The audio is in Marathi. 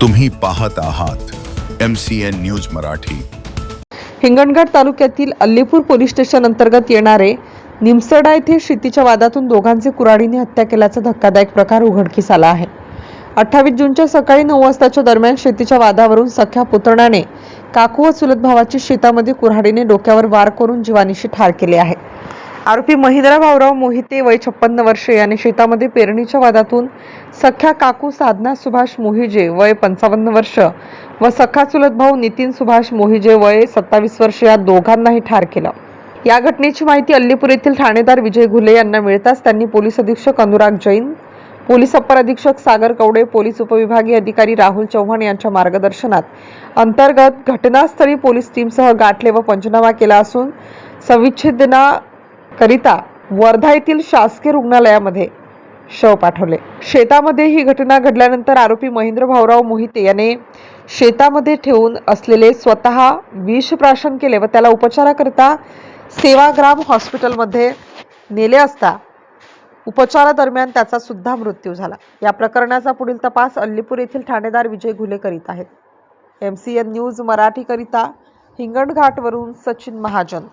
तुम्ही पाहत आहात M C N news Marathi. Hinganghat तालुक्यातील अल्लीपूर पोलीस स्टेशन अंतर्गत येणारे निमसडा येथे शेतीच्या वादातून दोघांचे कुऱ्हाडीने हत्या केल्याचा धक्कादायक प्रकार उघडकीस आला आहे. अठ्ठावीस जूनच्या सकाळी नऊ वाजताच्या दरम्यान शेतीच्या वादावरून सख्या पुतण्याने काकू व चुलत भावाची शेतामध्ये कुऱ्हाडीने डोक्यावर वार करून जीवानीशी ठार केले आहे. आरोपी महिंद्रा भाऊराव मोहिते वय छप्पन्न वर्षे याने शेतामध्ये पेरणीच्या वादातून सख्या काकू साधना सुभाष मोहिजे वय पंचावन्न वर्ष व सखा चुलत भाऊ नितीन सुभाष मोहिजे वय सत्तावीस वर्ष या दोघांनाही ठार केलं. या घटनेची माहिती अल्लीपूर येथील ठाणेदार विजय घुले यांना मिळताच त्यांनी पोलीस अधीक्षक अनुराग जैन पोलीस अप्पर अधीक्षक सागर कवडे पोलीस उपविभागीय अधिकारी राहुल चव्हाण यांच्या मार्गदर्शनात अंतर्गत घटनास्थळी पोलीस टीमसह गाठले व पंचनामा केला असून सविच्छेदना करिता वर्धा येथील शासकीय रुग्णालयामध्ये शव पाठवले. शेतामध्ये ही घटना घडल्यानंतर आरोपी महेंद्र भाऊराव मोहिते याने शेतामध्ये ठेवून असलेले स्वतः विष प्राशन केले व त्याला उपचाराकरिता सेवाग्राम हॉस्पिटलमध्ये नेले असता उपचारादरम्यान त्याचा सुद्धा मृत्यू झाला. या प्रकरणाचा पुढील तपास अल्लीपूर येथील ठाणेदार विजय घुले करीत आहेत. एम सी एन न्यूज मराठीकरिता हिंगणघाटवरून सचिन महाजन.